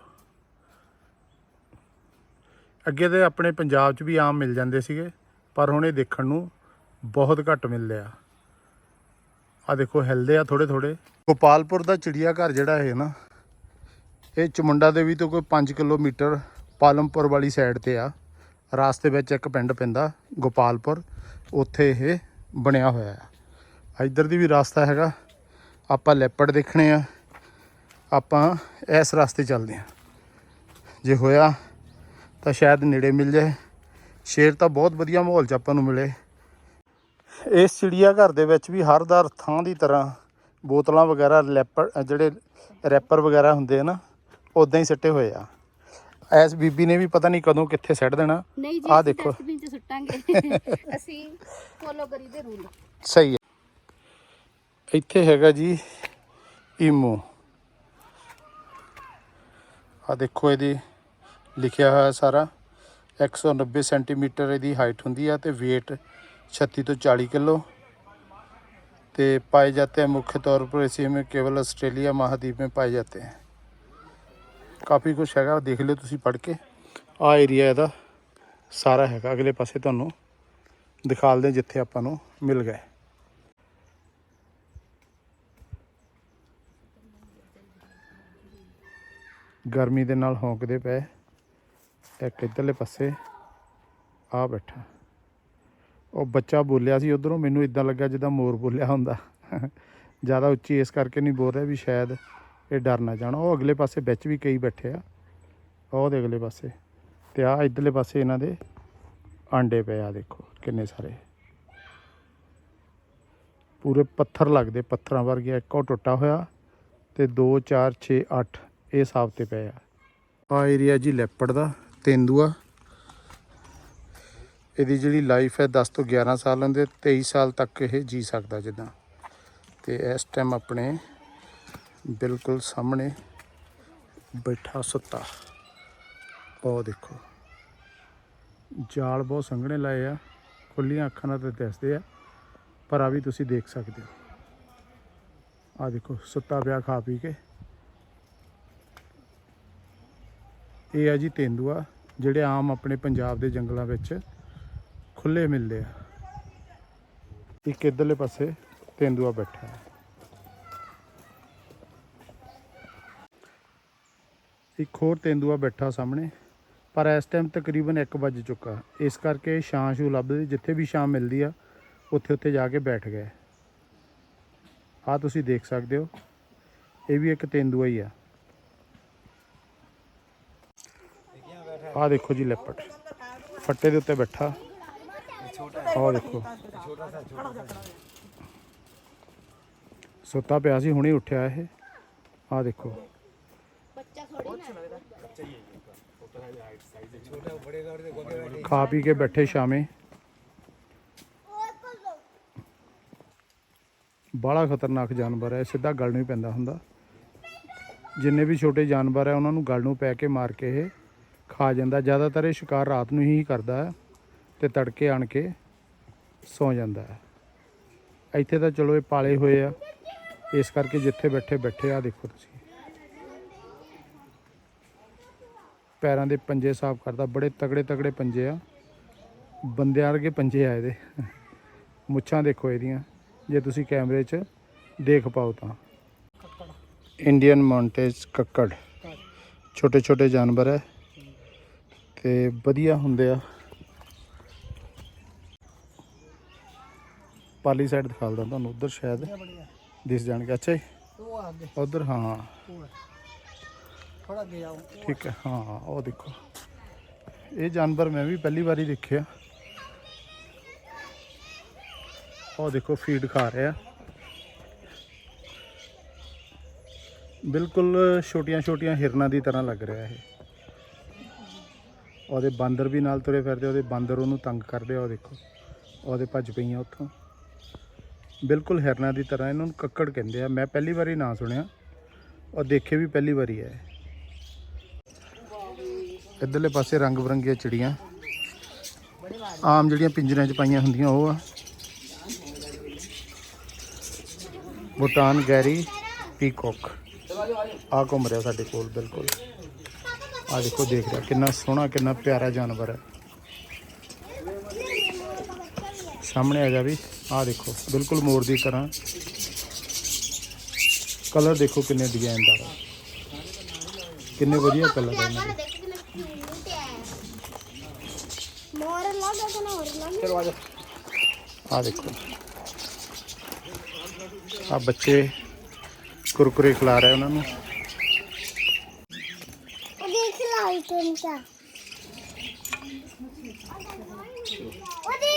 S1: ਅੱਗੇ ਤੇ ਆਪਣੇ ਪੰਜਾਬ 'ਚ ਵੀ ਆਮ ਮਿਲ ਜਾਂਦੇ ਸੀਗੇ, ਪਰ ਹੁਣ ਇਹ ਦੇਖਣ ਨੂੰ ਬਹੁਤ ਘੱਟ ਮਿਲਦੇ ਆ। ਆ ਦੇਖੋ, ਹਿਲਦੇ ਆ ਥੋੜੇ ਥੋੜੇ ਗੋਪਾਲਪੁਰ ਦਾ ਚਿੜੀਆ ਘਰ ਜਿਹੜਾ ਹੈ ਨਾ ਇਹ ਚਮੁੰਡਾ ਦੇਵੀ ਤੋਂ ਕੋਈ 5 ਕਿਲੋਮੀਟਰ ਪਾਲਮਪੁਰ ਵਾਲੀ ਸਾਈਡ ਤੇ ਆ। ਰਾਸਤੇ ਵਿੱਚ ਇੱਕ ਪਿੰਡ ਪੈਂਦਾ, ਗੋਪਾਲਪੁਰ। ਉੱਥੇ ਇਹ ਬਣਿਆ ਹੋਇਆ ਆ। ਇੱਧਰ ਦੀ ਵੀ ਰਸਤਾ ਹੈਗਾ। ਆਪਾਂ ਲੈਪੜ ਦੇਖਣੇ ਆ। ਆਪਾਂ ਇਸ ਰਸਤੇ ਚੱਲਦੇ ਆ। ਜੇ ਹੋਇਆ ਤਾਂ ਸ਼ਾਇਦ ਨੇੜੇ ਮਿਲ ਜਾਏ। ਸ਼ੇਰ ਤਾਂ ਬਹੁਤ ਵਧੀਆ ਮਾਹੌਲ 'ਚ ਆਪਾਂ ਨੂੰ ਮਿਲੇ। ਇਸ ਚਿੜੀਆ ਘਰ ਦੇ ਵਿੱਚ ਵੀ ਹਰ ਦਰ ਥਾਂ ਦੀ ਤਰ੍ਹਾਂ ਬੋਤਲਾਂ ਵਗੈਰਾ ਲੈਪਰ ਜਿਹੜੇ ਰੈਪਰ ਵਗੈਰਾ ਹੁੰਦੇ ਆ ਨਾ ਉਦਾਂ ਹੀ ਸਿੱਟੇ ਹੋਏ ਆ ਐਸ ਬੀਬੀ ਨੇ ਵੀ ਪਤਾ ਨਹੀਂ ਕਦੋਂ ਕਿੱਥੇ ਸਿੱਟ ਦੇਣਾ
S2: ਨਹੀਂ ਜੀ
S1: ਆਹ
S2: ਅਸੀਂ
S1: ਦੇਖੋ।
S2: ਡਸਟਬਿਨ ਚ ਸੁੱਟਾਂਗੇ ਅਸੀਂ ਫੋਲੋ ਕਰੀਦੇ ਰੂਲ
S1: ਸਹੀ ਹੈ ਇੱਥੇ ਹੈਗਾ ਜੀ ਈਮੋ ਆ ਦੇਖੋ ਇਹਦੀ ਲਿਖਿਆ ਹੋਇਆ ਸਾਰਾ 190 ਸੈਂਟੀਮੀਟਰ ਇਹਦੀ ਹਾਈਟ ਹੁੰਦੀ ਆ ਤੇ weight 36 ਤੋਂ 40 ਕਿਲੋ ਤੇ पाए जाते हैं मुख्य तौर पर इसी में केवल ऑस्ट्रेलिया महाद्वीप में पाए जाते हैं ਕਾਫੀ ਕੁਝ ਹੈਗਾ, ਦੇਖ ਲਿਓ ਤੁਸੀਂ ਪੜ੍ਹ ਕੇ। ਆ ਏਰੀਆ ਇਹਦਾ ਸਾਰਾ ਹੈਗਾ, ਅਗਲੇ ਪਾਸੇ ਤੁਹਾਨੂੰ ਦਿਖਾ ਦਿਖਾਲਦੇ ਜਿੱਥੇ ਆਪਾਂ ਨੂੰ ਮਿਲ ਗਏ। ਗਰਮੀ ਦੇ ਨਾਲ ਹੌਂਕਦੇ ਪਏ, ਇੱਕ ਇੱਧਰਲੇ ਪਾਸੇ ਆ ਬੈਠਾ। ਉਹ ਬੱਚਾ ਬੋਲਿਆ ਸੀ ਉਧਰੋਂ, ਮੈਨੂੰ ਇਦਾਂ ਲੱਗਾ ਜਿੱਦਾਂ ਮੋਰ ਬੋਲਿਆ ਹੁੰਦਾ। ਜ਼ਿਆਦਾ ਉੱਚੀ ਇਸ ਕਰਕੇ ਨਹੀਂ ਬੋਲ ਰਿਹਾ ਵੀ ਸ਼ਾਇਦ ਇਹ ਡਰ ਨਾ ਜਾਣ। ਉਹ ਅਗਲੇ ਪਾਸੇ ਵਿੱਚ ਵੀ ਕਈ ਬੈਠੇ ਆ। ਉਹ ਦੇ ਅਗਲੇ ਪਾਸੇ। ਤੇ ਆ ਇੱਧਰਲੇ ਪਾਸੇ ਇਹਨਾਂ ਦੇ ਆਂਡੇ ਪਏ ਆ, ਦੇਖੋ ਕਿੰਨੇ ਸਾਰੇ। ਪੂਰੇ ਪੱਥਰ ਲੱਗਦੇ, ਪੱਥਰਾਂ ਵਰਗੇ ਇੱਕ ਉਹ ਟੁੱਟਾ ਹੋਇਆ ਤੇ 2 4 6 8 ਇਹ ਹਿਸਾਬ ਤੇ ਪਏ ਆ। ਆ ਏਰੀਆ ਜੀ ਲੈਪੜ ਦਾ, ਤੇਂਦੂਆ। ਇਹਦੀ ਜਿਹੜੀ ਲਾਈਫ ਹੈ 10 ਤੋਂ 11 ਸਾਲਾਂ ਦੇ 23 ਸਾਲ ਤੱਕ ਇਹ ਜੀ ਸਕਦਾ ਜਿੱਦਾਂ। ਤੇ ਇਸ ਟਾਈਮ ਆਪਣੇ ਬਿਲਕੁਲ ਸਾਹਮਣੇ ਬੈਠਾ ਸੁੱਤਾ। ਉਹ ਦੇਖੋ। ਜਾਲ ਬਹੁਤ ਸੰਘਣੇ ਲਾਏ ਆ। ਖੁੱਲੀਆਂ ਅੱਖਾਂ ਨਾਲ ਤੇ ਦਿਸਦੇ ਆ। ਪਰ ਆ ਵੀ ਤੁਸੀਂ ਦੇਖ ਸਕਦੇ ਹੋ। ਆ ਦੇਖੋ, ਸੁੱਤਾ ਪਿਆ ਖਾ ਪੀ ਕੇ। ਇਹ ਆ ਜੀ ਤੇਂਦੂਆ, ਜਿਹੜੇ ਆਮ ਆਪਣੇ ਪੰਜਾਬ ਦੇ ਜੰਗਲਾਂ ਵਿੱਚ ਖੁੱਲੇ ਮਿਲਦੇ ਆ। ਇੱਕ ਇਧਰਲੇ ਪਾਸੇ ਤੇਂਦੂਆ ਬੈਠਾ। ਹੈ ਇੱਕ ਹੋਰ ਤੇਂਦੂਆ ਬੈਠਾ ਸਾਹਮਣੇ, ਪਰ ਇਸ ਟਾਈਮ ਤਕਰੀਬਨ 1 ਵਜ ਚੁੱਕਾ। ਇਸ ਕਰਕੇ ਛਾਂ ਛੂ ਲੱਭਦੇ, ਜਿੱਥੇ ਵੀ ਛਾਂ ਮਿਲਦੀ ਆ, ਉੱਥੇ ਉੱਥੇ ਜਾ ਕੇ ਬੈਠ ਗਏ। ਆ ਤੁਸੀਂ ਦੇਖ ਸਕਦੇ ਹੋ, ਇਹ ਵੀ ਇੱਕ ਤੇਂਦੂਆ ਹੀ ਆ। ਆ ਦੇਖੋ ਜੀ ਲੈਪਟ। ਫੱਟੇ ਦੇ ਉੱਤੇ ਬੈਠਾ। ਆਹ ਦੇਖੋ। ਸੁੱਤਾ ਪਿਆ ਸੀ, ਹੁਣੇ ਉੱਠਿਆ ਇਹ। ਆ ਦੇਖੋ। ਖਾ ਪੀ ਕੇ ਬੈਠੇ ਸ਼ਾਮੇ। ਬੜਾ ਖਤਰਨਾਕ ਜਾਨਵਰ ਹੈ ਸਿੱਧਾ ਗਲ ਨੂੰ ਹੀ ਪੈਂਦਾ ਹੁੰਦਾ। ਜਿੰਨੇ ਵੀ ਛੋਟੇ ਜਾਨਵਰ ਹੈ ਉਹਨਾਂ ਨੂੰ ਗਲ ਨੂੰ ਪੈ ਕੇ ਮਾਰ ਕੇ ਇਹ ਖਾ ਜਾਂਦਾ। ਜ਼ਿਆਦਾਤਰ ਇਹ ਸ਼ਿਕਾਰ ਰਾਤ ਨੂੰ ਹੀ ਕਰਦਾ ਹੈ ਤੇ ਤੜਕੇ ਆਣ ਕੇ ਸੌ ਜਾਂਦਾ ਹੈ। ਇੱਥੇ ਤਾਂ ਚਲੋ ਇਹ ਪਾਲੇ ਹੋਏ ਆ। ਇਸ ਕਰਕੇ ਜਿੱਥੇ ਬੈਠੇ ਬੈਠੇ ਆ ਦੇਖੋ ਤੁਸੀਂ। ਪੈਰਾਂ ਦੇ ਪੰਜੇ ਸਾਫ਼ ਕਰਦਾ ਬੜੇ ਤਗੜੇ ਤਗੜੇ ਪੰਜੇ ਆ। ਬੰਦਿਆਂ ਵਰਗੇ ਪੰਜੇ ਆ ਇਹਦੇ। ਮੁੱਛਾਂ ਦੇਖੋ ਇਹਦੀਆਂ। ਜੇ ਤੁਸੀਂ ਕੈਮਰੇ 'ਚ ਦੇਖ ਪਾਓ ਤਾਂ। ਇੰਡੀਅਨ ਮਾਉਂਟੇਜ ਕੱਕੜ। ਛੋਟੇ ਛੋਟੇ ਜਾਨਵਰ ਹੈ ਤੇ ਵਧੀਆ ਹੁੰਦੇ ਆ। ਪਾਲੀ ਸਾਈਡ ਦਿਖਾਲਦਾ ਤੁਹਾਨੂੰ। ਉਧਰ ਸ਼ਾਇਦ ਦਿਸ ਜਾਣਗੇ। ਅੱਛਾ ਜੀ।
S3: ਉਹ
S1: ਉਧਰ ਹਾਂ।
S3: ਥੋੜਾ
S1: ਠੀਕ ਹੈ, ਹਾਂ ਉਹ ਦੇਖੋ। ਇਹ ਜਾਨਵਰ ਮੈਂ ਵੀ ਪਹਿਲੀ ਵਾਰੀ ਦੇਖਿਆ। ਉਹ ਦੇਖੋ ਫੀਡ ਖਾ ਰਿਹਾ। ਬਿਲਕੁਲ ਛੋਟੀਆਂ-ਛੋਟੀਆਂ ਹਿਰਨਾਂ ਦੀ ਤਰ੍ਹਾਂ ਲੱਗ ਰਿਹਾ ਇਹ। ਉਹਦੇ ਬਾਂਦਰ ਵੀ ਨਾਲ ਤੁਰੇ ਫਿਰਦੇ, ਉਹਦੇ ਬਾਂਦਰ ਉਹਨੂੰ ਤੰਗ ਕਰਦੇ ਆ ਉਹ ਦੇਖੋ। ਉਹਦੇ ਭੱਜ ਪਈਆਂ ਉੱਥੋਂ। ਬਿਲਕੁਲ ਹਿਰਨਾਂ ਦੀ ਤਰ੍ਹਾਂ, ਇਹਨਾਂ ਨੂੰ ਕੱਕੜ ਕਹਿੰਦੇ ਆ। ਮੈਂ ਪਹਿਲੀ ਵਾਰੀ ਨਾ ਸੁਣਿਆ। ਉਹ ਦੇਖੇ ਵੀ ਪਹਿਲੀ ਵਾਰੀ ਹੈ। ਇੱਧਰਲੇ ਪਾਸੇ ਰੰਗ ਬਰੰਗੀਆਂ ਚਿੜੀਆਂ। ਆਮ ਜਿਹੜੀਆਂ ਪਿੰਜਰਿਆਂ 'ਚ ਪਾਈਆਂ ਹੁੰਦੀਆਂ ਉਹ ਆ। ਭੂਟਾਨ ਗੈਰੀ, ਪੀਕੌਕ। ਆ ਘੁੰਮ ਰਿਹਾ ਸਾਡੇ ਕੋਲ, ਬਿਲਕੁਲ। ਆ ਦੇਖੋ, ਦੇਖ ਰਿਹਾ, ਕਿੰਨਾ ਸੋਹਣਾ, ਕਿੰਨਾ ਪਿਆਰਾ ਜਾਨਵਰ ਹੈ। ਸਾਹਮਣੇ ਆ ਜਾ ਵੀ ਆ ਦੇਖੋ, ਬਿਲਕੁਲ ਮੋਰ ਦੀ ਤਰ੍ਹਾਂ। ਕਲਰ ਦੇਖੋ ਕਿੰਨੇ ਡਿਜ਼ਾਈਨਦਾਰ ਆ ਕਿੰਨੇ ਵਧੀਆ ਕਲਰ ਆ ਇਹਨਾਂ ਦੇ
S2: ਦੇਖ ਕਿੰਨਾ ਕਿਊਟ ਹੈ ਮੋਰ ਲੱਗਾ
S3: ਚਲੋ
S1: ਆ ਦੇਖੋ। ਆ ਬੱਚੇ ਕੁਰਕੁਰੇ ਖਿਲਾ ਰਹੇ ਉਹਨਾਂ ਨੂੰ।
S2: ਉਹਦੇ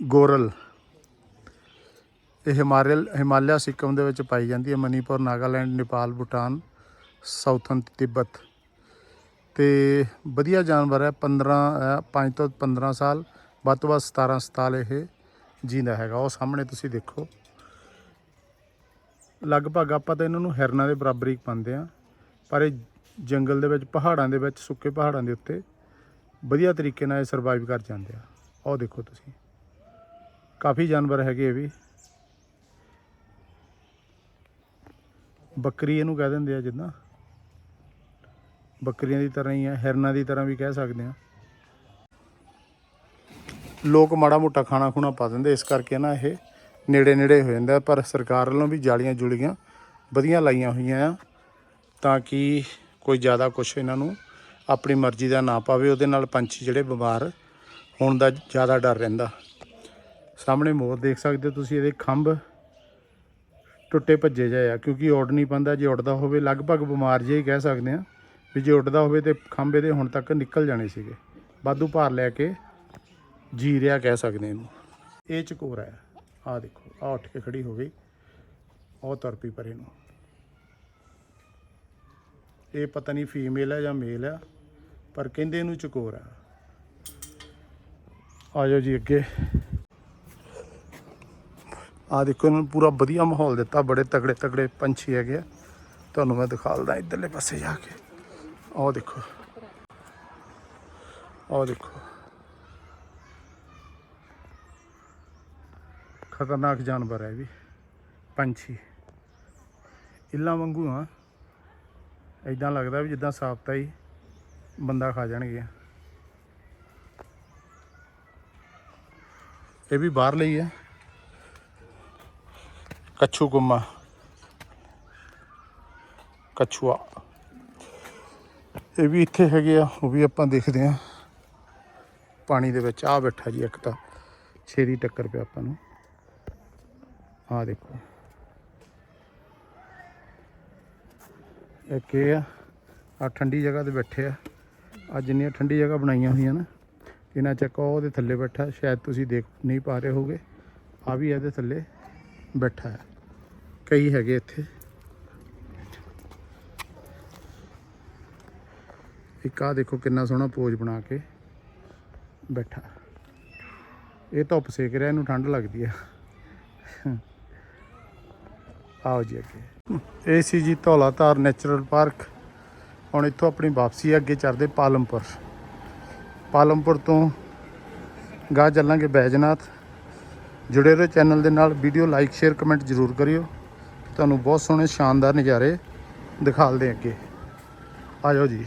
S1: ਗੋਰਲ। ਇਹ ਹਿਮਾਲਯ ਹਿਮਾਲਿਆ, ਸਿੱਕਮ ਦੇ ਵਿੱਚ ਪਾਈ ਜਾਂਦੀ ਹੈ ਮਨੀਪੁਰ, ਨਾਗਾਲੈਂਡ, ਨੇਪਾਲ, ਭੂਟਾਨ ਸਾਊਥਰਨ ਤਿੱਬਤ। ਤੇ ਵਧੀਆ ਜਾਨਵਰ ਹੈ 15 5 ਤੋਂ 15 ਸਾਲ, ਵੱਧ ਤੋਂ ਵੱਧ 17 ਸਾਲ ਇਹ ਜੀਂਦਾ ਹੈਗਾ। ਉਹ ਸਾਹਮਣੇ ਤੁਸੀਂ ਦੇਖੋ। ਲਗਭਗ ਆਪਾਂ ਤਾਂ ਇਹਨਾਂ ਨੂੰ ਹਿਰਨਾਂ ਦੇ ਬਰਾਬਰ ਹੀ ਪਾਉਂਦੇ ਆ ਪਰ ਇਹ ਜੰਗਲ ਦੇ ਵਿੱਚ, ਪਹਾੜਾਂ ਦੇ ਵਿੱਚ, ਸੁੱਕੇ ਪਹਾੜਾਂ ਦੇ ਉੱਤੇ ਵਧੀਆ ਤਰੀਕੇ ਨਾਲ ਇਹ ਸਰਵਾਈਵ ਕਰ ਜਾਂਦੇ ਆ। ਉਹ ਦੇਖੋ ਤੁਸੀਂ। ਕਾਫੀ ਜਾਨਵਰ ਹੈਗੇ ਇਹ ਵੀ। ਬੱਕਰੀ ਇਹਨੂੰ ਕਹਿ ਦਿੰਦੇ ਆ ਜਿੱਦਾਂ। ਬੱਕਰੀਆਂ ਦੀ ਤਰ੍ਹਾਂ ਹੀ ਆ, ਹਿਰਨਾਂ ਦੀ ਤਰ੍ਹਾਂ ਵੀ ਕਹਿ ਸਕਦੇ ਆ। ਲੋਕ ਮਾੜਾ ਮੋਟਾ ਖਾਣਾ ਖੁਣਾ ਪਾ ਦਿੰਦੇ, ਇਸ ਕਰਕੇ ਨਾ ਇਹ ਨੇੜੇ ਨੇੜੇ ਹੋ ਜਾਂਦਾ, ਪਰ ਸਰਕਾਰ ਵੱਲੋਂ ਵੀ ਜਾਲੀਆਂ ਜੁਲੀਆਂ ਵਧੀਆ ਲਾਈਆਂ ਹੋਈਆਂ ਆ, ਤਾਂ ਕਿ ਕੋਈ ਜ਼ਿਆਦਾ ਕੁਛ ਇਹਨਾਂ ਨੂੰ ਆਪਣੀ ਮਰਜ਼ੀ ਦਾ ਨਾ ਪਾਵੇ, ਉਹਦੇ ਨਾਲ ਪੰਛੀ ਜਿਹੜੇ ਬਿਮਾਰ ਹੋਣ ਦਾ ਜ਼ਿਆਦਾ ਡਰ ਰਹਿੰਦਾ। ਸਾਹਮਣੇ ਮੋਰ ਦੇਖ ਸਕਦੇ ਹੋ ਤੁਸੀਂ, ਇਹਦੇ ਖੰਭ ਟੁੱਟੇ ਭੱਜੇ ਜਾਏ ਆ, ਕਿਉਂਕਿ ਉੱਡ ਨਹੀਂ ਪਾਉਂਦਾ ਜੇ ਉੱਡਦਾ ਹੋਵੇ, ਲਗਭਗ ਬਿਮਾਰ ਜਿਹਾ ਹੀ ਕਹਿ ਸਕਦੇ ਆ ਵੀ ਜੇ ਉੱਡਦਾ ਹੋਵੇ ਤੇ ਖੰਭੇ ਦੇ ਹੁਣ ਤੱਕ ਨਿਕਲ ਜਾਣੇ ਸੀਗੇ। ਵਾਧੂ ਭਾਰ ਲੈ ਕੇ ਜੀ ਰਿਹਾ ਕਹਿ ਸਕਦੇ ਇਹਨੂੰ। ਇਹ ਚਕੋਰਾ ਹੈ ਆ ਦੇਖੋ ਆ ਉੱਠ ਕੇ ਖੜੀ ਹੋ ਗਈ। ਉਹ ਤੁਰ ਪਈ ਪਰੇ ਨੂੰ। ਇਹ ਪਤਾ ਨਹੀਂ ਫੀਮੇਲ ਹੈ ਜਾਂ ਮੇਲ ਹੈ ਪਰ ਕਹਿੰਦੇ ਇਹਨੂੰ ਚਕੋਰ ਆ। ਆ ਜਾਓ ਜੀ ਅੱਗੇ। ਆ ਦੇਖੋ, ਇਹਨਾਂ ਨੂੰ ਪੂਰਾ ਵਧੀਆ ਮਾਹੌਲ ਦਿੱਤਾ, ਬੜੇ ਤਗੜੇ ਤਗੜੇ ਪੰਛੀ ਹੈਗੇ ਆ। ਤੁਹਾਨੂੰ ਮੈਂ ਦਿਖਾ ਦਿਖਾਲਦਾ ਇਧਰਲੇ ਪਾਸੇ ਜਾ ਕੇ। ਆਹ ਦੇਖੋ। ਆਹ ਦੇਖੋ। ਖਤਰਨਾਕ ਜਾਨਵਰ ਹੈ ਇਹ ਵੀ, ਪੰਛੀ। ਇੱਲਾਂ ਵਾਂਗੂ ਆ। ਐਦਾਂ ਲੱਗਦਾ ਵੀ ਜਿੱਦਾਂ ਸਾਫਤਾ ਹੀ ਬੰਦਾ ਖਾ ਜਾਣਗੇ। ਇਹ ਵੀ ਬਾਹਰ ਲਈ ਹੈ ਕੱਛੂ ਗੁੰਮਾ ਕਛੂਆ ਇਹ ਵੀ ਇੱਥੇ ਹੈਗੇ ਆ, ਉਹ ਵੀ ਆਪਾਂ ਦੇਖਦੇ ਆ ਪਾਣੀ ਦੇ ਵਿੱਚ ਆ ਬੈਠਾ ਜੀ ਇੱਕ ਤਾਂ। ਛੇਰੀ ਟੱਕਰ ਪਿਆ ਆਪਾਂ ਨੂੰ। ਆ ਦੇਖੋ। ਇੱਕ ਇਹ ਆ ਆ ਠੰਡੀ ਜਗ੍ਹਾ ਤੇ ਬੈਠੇ ਆ। ਆ ਜਿੰਨੀਆਂ ਠੰਡੀ ਜਗ੍ਹਾ ਬਣਾਈਆਂ ਹੋਈਆਂ ਨਾ, ਇਹਨਾਂ ਚ ਇੱਕ ਉਹਦੇ ਥੱਲੇ ਬੈਠਾ, ਸ਼ਾਇਦ ਤੁਸੀਂ ਦੇਖ ਨਹੀਂ ਪਾ ਰਹੇ ਹੋਗੇ ਆ ਵੀ ਇਹਦੇ ਥੱਲੇ। ਬੈਠਾ ਹੈ। ਕਈ ਹੈਗੇ ਇੱਥੇ। ਇੱਕ ਆ ਦੇਖੋ ਕਿੰਨਾ ਸੋਹਣਾ ਪੋਜ ਬਣਾ ਕੇ ਬੈਠਾ। ਇਹ ਧੁੱਪ ਸੇਕ ਰਿਹਾ, ਇਹਨੂੰ ਠੰਡ ਲੱਗਦੀ ਆ। ਆਓ ਜੀ ਅੱਗੇ। ਇਹ ਸੀ ਜੀ ਧੌਲਾ ਧਾਰ ਨੈਚੁਰਲ ਪਾਰਕ। ਹੁਣ ਇੱਥੋਂ ਆਪਣੀ ਵਾਪਸੀ ਅੱਗੇ ਚੱਲਦੇ ਪਾਲਮਪੁਰ। ਪਾਲਮਪੁਰ ਤੋਂ ਗਾਹ ਚੱਲਾਂਗੇ ਬੈਜਨਾਥ। ਜੁੜੇ ਰਹੋ ਚੈਨਲ ਦੇ ਨਾਲ। ਵੀਡੀਓ ਲਾਈਕ, ਸ਼ੇਅਰ, ਕਮੈਂਟ ਜ਼ਰੂਰ ਕਰਿਓ। ਤੁਹਾਨੂੰ ਬਹੁਤ ਸੋਹਣੇ, ਸ਼ਾਨਦਾਰ ਨਜ਼ਾਰੇ ਦਿਖਾਲਦੇ ਅੱਗੇ। ਆ ਜਾਓ ਜੀ।